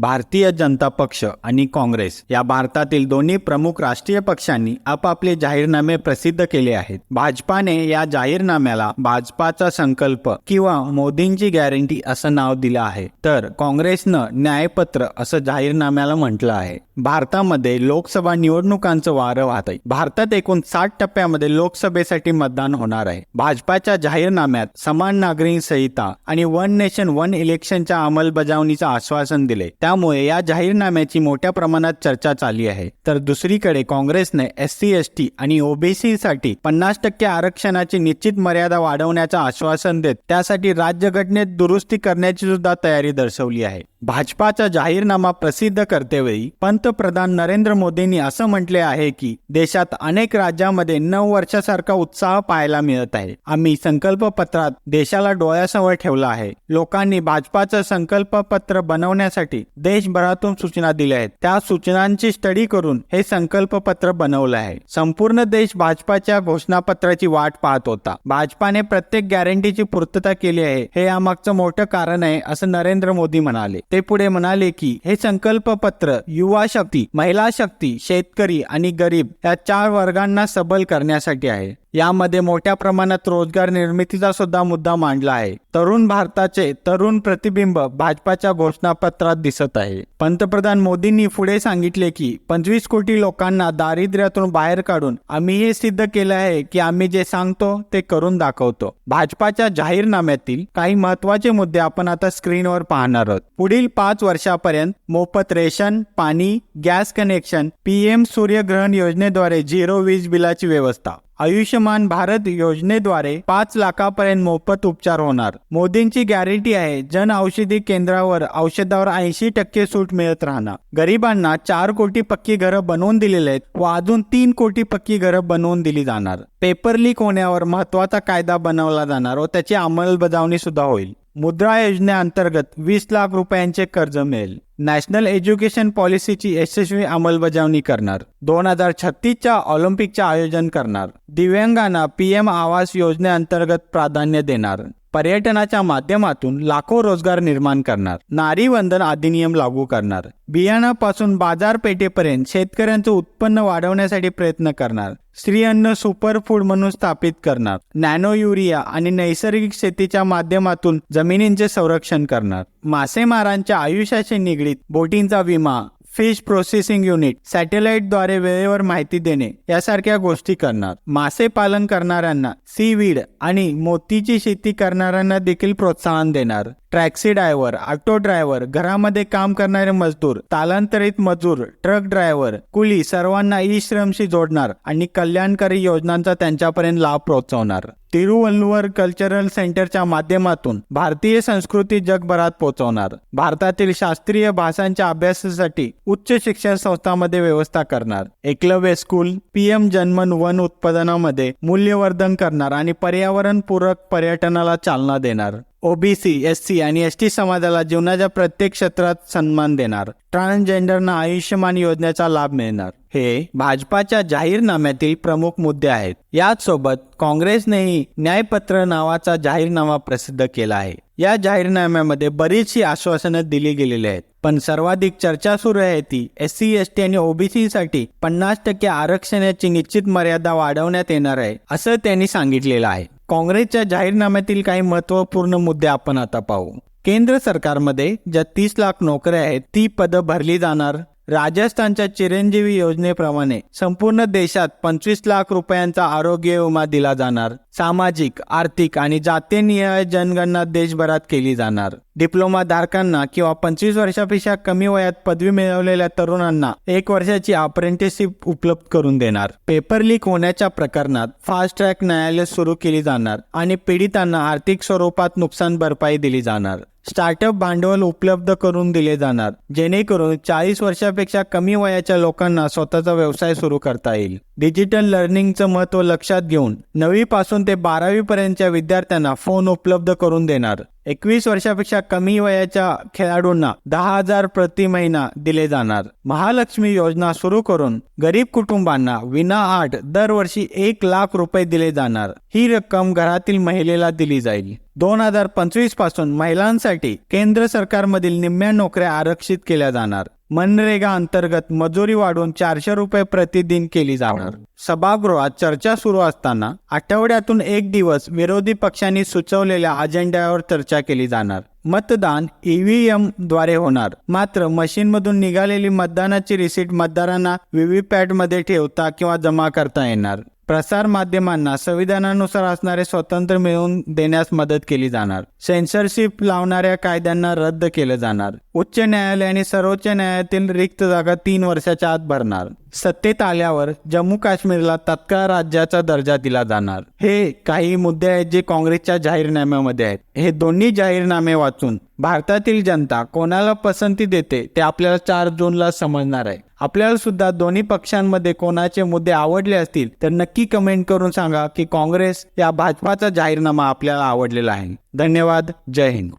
भारतीय जनता पक्ष आणि काँग्रेस या भारतातील दोन्ही प्रमुख राष्ट्रीय पक्षांनी आपापले जाहीरनामे प्रसिद्ध केले आहेत. भाजपाने या जाहीरनाम्याला भाजपाचा संकल्प किंवा मोदींची गॅरंटी असं नाव दिलं आहे. तर काँग्रेसनं न्यायपत्र असं जाहीरनाम्याला म्हटलं आहे. भारतामध्ये लोकसभा निवडणुकांचं वारं वाहत आहे भारतात एकूण साठ टप्प्यामध्ये लोकसभेसाठी मतदान होणार आहे. भाजपाच्या जाहीरनाम्यात समान नागरिक संहिता आणि वन नेशन वन इलेक्शनच्या अंमलबजावणीचं आश्वासन दिले त्यामुळे या जाहीरनाम्याची मोठ्या प्रमाणात चर्चा चालली आहे. तर दुसरीकडे काँग्रेसने एस सी एस टी आणि ओबीसी साठी पन्नास टक्के आरक्षणाची निश्चित मर्यादा वाढवण्याचं आश्वासन देत त्यासाठी राज्यघटनेत दुरुस्ती करण्याची सुद्धा तयारी दर्शवली आहे. भाजपाचा जाहीरनामा प्रसिद्ध करतेवेळी पंतप्रधान नरेंद्र मोदींनी असं म्हटले आहे की देशात अनेक राज्यामध्ये नऊ वर्षासारखा उत्साह पाहायला मिळत आहे. आम्ही संकल्प पत्रात देशाला डोळ्यासमोर ठेवला आहे. लोकांनी भाजपाचं संकल्प पत्र बनवण्यासाठी देशभरातून सूचना दिल्या आहेत. त्या सूचनांची स्टडी करून हे संकल्प पत्र बनवलं आहे. संपूर्ण देश भाजपाच्या घोषणापत्राची वाट पाहत होता. भाजपाने प्रत्येक गॅरंटीची पूर्तता केली आहे. हे यामागचं मोठं कारण आहे असं नरेंद्र मोदी म्हणाले. ते पुढे म्हणाले की हे संकल्प पत्र युवा शक्ती महिला शक्ती शेतकरी आणि गरीब या चार वर्गांना सबल करण्यासाठी आहे. यामध्ये मोठ्या प्रमाणात रोजगार निर्मितीचा सुद्धा मुद्दा मांडला आहे. तरुण भारताचे तरुण प्रतिबिंब भाजपाच्या घोषणापत्रात दिसत आहे. पंतप्रधान मोदींनी पुढे सांगितले की पंचवीस कोटी लोकांना दारिद्र्यातून बाहेर काढून आम्ही हे सिद्ध केलं आहे की आम्ही जे सांगतो ते करून दाखवतो. भाजपाच्या जाहीरनाम्यातील काही महत्त्वाचे मुद्दे आपण आता स्क्रीनवर पाहणार आहोत. पुढील पाच वर्षापर्यंत मोफत रेशन पाणी गॅस कनेक्शन पीएम सूर्यग्रहण योजनेद्वारे झिरो वीज बिलाची व्यवस्था आयुष्यमान भारत योजनेद्वारे पाच लाखापर्यंत मोफत उपचार होणार. मोदींची गॅरंटी आहे जन औषधी केंद्रावर औषधावर ऐंशी टक्के सूट मिळत राहणार. गरिबांना चार कोटी पक्की घरं बनवून दिलेले आहेत व अजून तीन कोटी पक्की घरं बनवून दिली जाणार. पेपर लीक होण्यावर महत्त्वाचा कायदा बनवला जाणार व त्याची अंमलबजावणी सुद्धा होईल. मुद्रा योजनेअंतर्गत वीस लाख रुपयांचे कर्ज मिळेल. नॅशनल एज्युकेशन पॉलिसीची यशस्वी अंमलबजावणी करणार. दोन हजार छत्तीसच्या ऑलिम्पिकचे आयोजन करणार. दिव्यांगांना पीएम आवास योजनेअंतर्गत प्राधान्य देणार. पर्यटनाच्या माध्यमातून लाखो रोजगार निर्माण करणार. नारी वंदन अधिनियम लागू करणार. बियाणापासून बाजारपेठेपर्यंत शेतकऱ्यांचं उत्पन्न वाढवण्यासाठी प्रयत्न करणार. स्त्री अन्न सुपर फूड म्हणून स्थापित करणार. नॅनो युरिया आणि नैसर्गिक शेतीच्या माध्यमातून जमिनींचे संरक्षण करणार. मासेमारांच्या आयुष्याशी निगडीत बोटींचा विमा फिश प्रोसेसिंग युनिट सॅटेलाइटद्वारे वेळेवर माहिती देणे यासारख्या गोष्टी करणार. मासे पालन करणाऱ्यांना सीवीड आणि मोतीची शेती करणाऱ्यांना देखील प्रोत्साहन देणार. टॅक्सी ड्रायव्हर ऑटो ड्रायव्हर घरामध्ये काम करणारे मजदूर स्थलांतरित मजूर ट्रक ड्रायव्हर कुली सर्वांना ई श्रमशी जोडणार आणि कल्याणकारी योजनांचा त्यांच्यापर्यंत लाभ पोहोचवणार. तिरुवल्लुवर कल्चरल सेंटरच्या माध्यमातून भारतीय संस्कृती जगभरात पोहोचवणार. भारतातील शास्त्रीय भाषांच्या अभ्यासासाठी उच्च शिक्षण संस्थांमध्ये व्यवस्था करणार. एकलव्य स्कूल पीएम जन्मन वन उत्पादनामध्ये मूल्यवर्धन करणार आणि पर्यावरणपूरक पर्यटनाला चालना देणार. ओबीसी एस सी आणि एस टी समाजाला जीवनाच्या प्रत्येक क्षेत्रात सन्मान देणार. ट्रान्सजेंडरना आयुष्यमान योजनेचा लाभ मिळणार. हे भाजपाच्या जाहीरनाम्यातील प्रमुख मुद्दे आहेत. याच सोबत काँग्रेसनेही न्यायपत्र नावाचा जाहीरनामा प्रसिद्ध केला आहे. या जाहीरनाम्यामध्ये बरीचशी आश्वासनं दिली गेलेली आहेत. पण सर्वाधिक चर्चा सुरू आहे ती एस सी एस टी आणि ओबीसी साठी पन्नास टक्के आरक्षणाची निश्चित मर्यादा वाढवण्यात येणार आहे असं त्यांनी सांगितलेलं आहे. काँग्रेसच्या जाहीरनाम्यातील काही महत्त्वपूर्ण मुद्दे आपण आता पाहू. केंद्र सरकारमध्ये ज्या तीस लाख नोकऱ्या आहेत ती पदं भरली जाणार. राजस्थानच्या चिरंजीवी योजनेप्रमाणे संपूर्ण देशात पंचवीस लाख रुपयांचा आरोग्य विमा दिला जाणार. सामाजिक आर्थिक आणि जातीनिहाय जनगणना देशभरात केली जाणार. डिप्लोमा धारकांना किंवा पंचवीस वर्षापेक्षा कमी वयात पदवी मिळवलेल्या तरुणांना एक वर्षाची अप्रेंटिसशिप उपलब्ध करून देणार. पेपर लीक होण्याच्या प्रकरणात फास्ट ट्रॅक न्यायालय सुरू केली जाणार आणि पीडितांना आर्थिक स्वरूपात नुकसान भरपाई दिली जाणार. स्टार्टअप भांडवल उपलब्ध करून दिले जाणार जेणेकरून चाळीस वर्षापेक्षा कमी वयाच्या लोकांना स्वतःचा व्यवसाय सुरू करता येईल. डिजिटल लर्निंगचं महत्त्व लक्षात घेऊन नववी पासून ते बारावी पर्यंतच्या विद्यार्थ्यांना फोन उपलब्ध करून देणार. एकवीस वर्षापेक्षा कमी वयाच्या खेळाडूंना दहा हजार प्रति महिना दिले जाणार. महालक्ष्मी योजना सुरू करून गरीब कुटुंबांना विना आठ दरवर्षी एक लाख रुपये दिले जाणार. ही रक्कम घरातील महिलेला दिली जाईल. दोन हजार पंचवीसपासून महिलांसाठी केंद्र सरकारमधील निम्म्या नोकऱ्या आरक्षित केल्या जाणार. मनरेगा अंतर्गत मजुरी वाढवून चारशे रुपये प्रतिदिन केली जाणार. सभागृहात चर्चा सुरू असताना आठवड्यातून एक दिवस विरोधी पक्षांनी सुचवलेल्या अजेंड्यावर चर्चा केली जाणार. मतदान ईव्हीएमद्वारे होणार. मात्र मशीनमधून निघालेली मतदानाची रिसीट मतदारांना व्हीव्हीपॅटमध्ये ठेवता किंवा जमा करता येणार. प्रसार माध्यमांना संविधानानुसार असणारे स्वातंत्र्य मिळवून देण्यास मदत केली जाणार. सेन्सरशिप लावणाऱ्या कायद्यांना रद्द केलं जाणार. उच्च न्यायालय आणि सर्वोच्च न्यायालयातील रिक्त जागा तीन वर्षाच्या आत भरणार. सत्तेत आल्यावर जम्मू काश्मीरला तत्काळ राज्याचा दर्जा दिला जाणार. हे काही मुद्दे आहेत जे काँग्रेसच्या जाहीरनाम्यामध्ये आहेत. हे दोन्ही जाहीरनामे वाचून भारतातील जनता कोणाला पसंती देते ते आपल्याला चार जूनला समजणार आहे. आपल्याला सुद्धा दोन्ही पक्षांमध्ये कोणाचे मुद्दे आवडले असतील तर नक्की कमेंट करून सांगा की काँग्रेस या भाजपाचा जाहीरनामा आपल्याला आवडलेला आहे. धन्यवाद. जय हिंद.